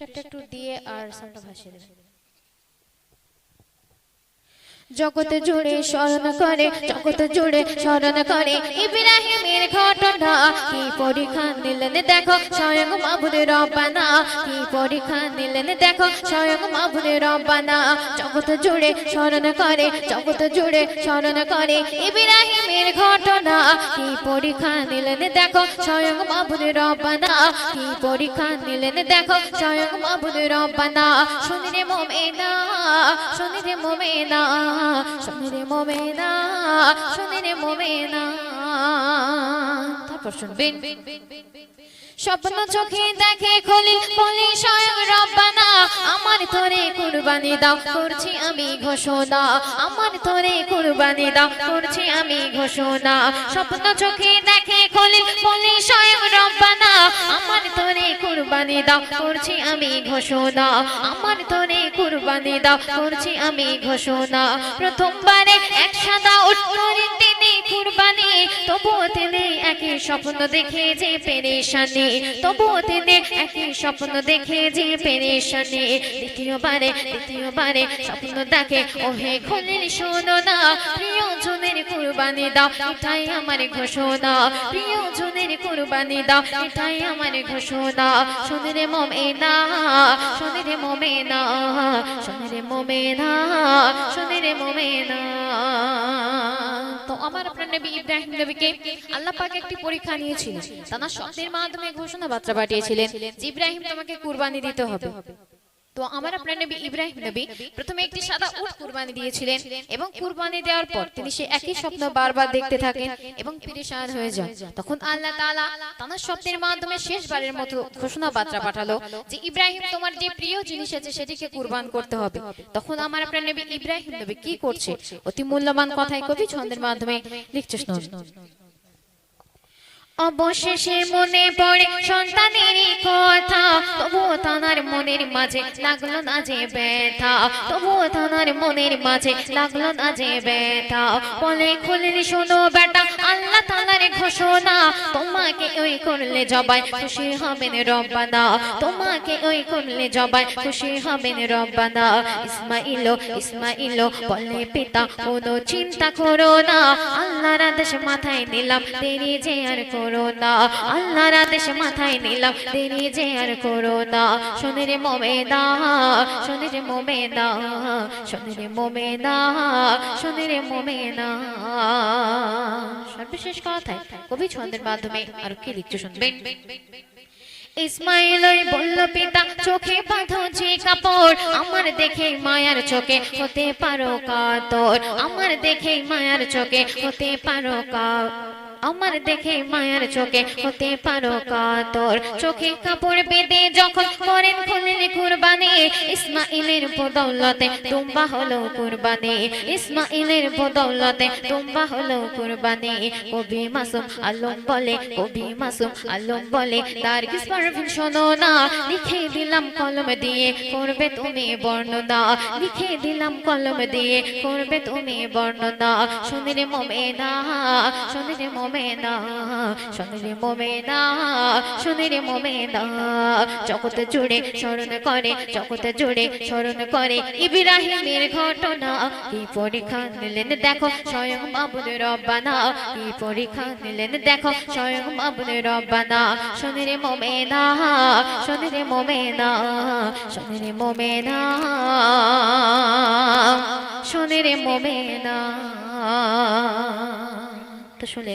প্রেশারটা একটু দিয়ে আর সাউন্ডটা ভাসিয়ে দেবেন জগতে জুড়ে স্মরণ করে জগতে জুড়ে স্মরণ করে ইব্রাহিমের ঘটনা কি পরীক্ষা নিলেন দেখো স্বয়ং মাবুদের রব্বানা কি পরীক্ষা নিলেন দেখো স্বয়ং মাবুদের রব্বানা জগতে জুড়ে স্মরণ করে জগতে জুড়ে স্মরণ করে ইব্রাহিমের ঘটনা কি পরীক্ষা নিলেন? দেখো, স্বয়ং মাবুদের রব্বানা কি পরীক্ষা নিলেন? দেখো, স্বয়ং মাবুদের রব্বানা শুনিরে মোমেনা শুনিরে মোমেনা শুনিরে মোমেনা শুনিরে মোমেনা। তারপর শুনবেন। স্বপ্ন চোখে দেখে খলি বলি স্বয়ং রব্বানা আমার তোরে কুরবানি দাও করছি আমি ঘোষণা। আমার তোরে কুরবানি দাও করছি আমি ঘোষণা। স্বপ্ন চোখে দেখে খলি বলি স্বয়ং রব্বানা আমার তোরে কুরবানি দাও করছি আমি ঘোষণা। আমার তোরে কুরবানি দাও করছি আমি ঘোষণা। প্রথমবারে এক সাদা উত্তরে তিনি কুরবানি, তবুও তিনি একই স্বপ্ন দেখে যে পেরেশানি। তবুও তিনি একই স্বপ্ন দেখে যে পেরেশানি। দ্বিতীয়বারে দ্বিতীয়বারে স্বপ্ন দেখে, ওহে খলিল, শোনো না, প্রিয়জনের কুরবানি দাও, এটাই আমার ঘোষণা। প্রিয়জনের কুরবানি দাও, এটাই আমার ঘোষণা। শোনে রে মোমেনা, শোনে রে মোমেনা, শোনে রে মোমেনা, শোনে রে মোমেনা। আমার আপনার নবী ইব্রাহিম নবীকে আল্লাহ পাক একটি পরীক্ষা নিয়েছিলেন। তার স্বপ্নের মাধ্যমে ঘোষণা বার্তা পাঠিয়েছিলেন যে, ইব্রাহিম, তোমাকে কুরবানি দিতে হবে। তো আমার আপনার নবী ইব্রাহিম নবী প্রথমে একটি সাদা উট কুরবানি দিয়েছিলেন এবং কুরবানি দেওয়ার পর তিনি সে একই স্বপ্ন বারবার দেখতে থাকেন এবং পেরেশান হয়ে যান। তখন আল্লাহ তাআলা তার স্বপ্নের মাধ্যমে শেষবারের মতো ঘোষণা বার্তা পাঠালো যে, ইব্রাহিম, তোমার যে প্রিয় জিনিস আছে সেটিকে কুরবান করতে হবে। তখন আমার আপনার নবী ইব্রাহিম নবী কি করছে? অতি মূল্যবান কথাই কবি ছন্দের মাধ্যমে লিখছে শুনুন অবশেষে মনে পড়ে সন্তানেরই কথা। তবুও তানার মনের মাঝে লাগল না যে ব্যথা। তবুও তানার মনের মাঝে লাগল না যে ব্যথা। বলে খুললি, শোনো বেটা, আল্লাহ তালার ঘোষণা। তোমাকে ওই করলে জবাই খুশি হবেন রব্বানা। তোমাকে ওই করলে জবাই খুশি হবেন রব্বানা। ইসমাইলো ইসমাইলো বলে, পিতা, কোনো চিন্তা করো না। আল্লাহর আদেশ মাথায় নিলাম, দেরি যে আর করো না। আল্লাহর আদেশ মাথায় নিলাম, দেরি যে আর করো না। শোনে রে মোমেনা, শোনে রে মোমেনা, শোনে রে মোমেনা, শোনে রে মোমেনা। সর্বশেষ কথায় কবি ছন্দের মাধ্যমে আর কে লিখতে শুনবেন? ইসমাইল ওই বলল পিতা চোখে বাঁধো যে কাপড়, আমার দেখে মায়ার চোখে হতে পারো কাতর। আমার দেখে মায়ার চোখে হতে পারো কা আমার দেখে মায়ার চোখে হতে পারো কাতর। চোখে কাপড় বেঁধে যখন করেন খুললে কুরবানি, ইসমাইলের বদৌলতে তুম্বা হলো কুরবানি। ইসমাইলের বদৌলতে তুম্বা হলো কুরবানি। কবি মাসুম আলম বলে, কবি মাসুম আলম বলে, তার কিস পারভিন শোনো না, লিখে দিলাম কলম দিয়ে করবে তুমি বর্ণনা। লিখে দিলাম কলম দিয়ে করবে তুমি বর্ণনা। শুনিরে মোমেনা শুনিরে মোমেনা শুনিরে মোমেনা শুনিরে মোমেনা। জগৎ জুড়ে স্মরণ করে, জগৎ জুড়ে স্মরণ করে ইব্রাহিমের ঘটনা। কি পরীক্ষা নিলেন দেখো স্বয়ং মাবুদ রব্বানা। কি পরীক্ষা নিলেন দেখো স্বয়ং মাবুদ রব্বানা। শুনিরে মোমেনা শুনিরে মোমেনা শুনিরে মোমেনা মোমে মোমেনা। তো শুনে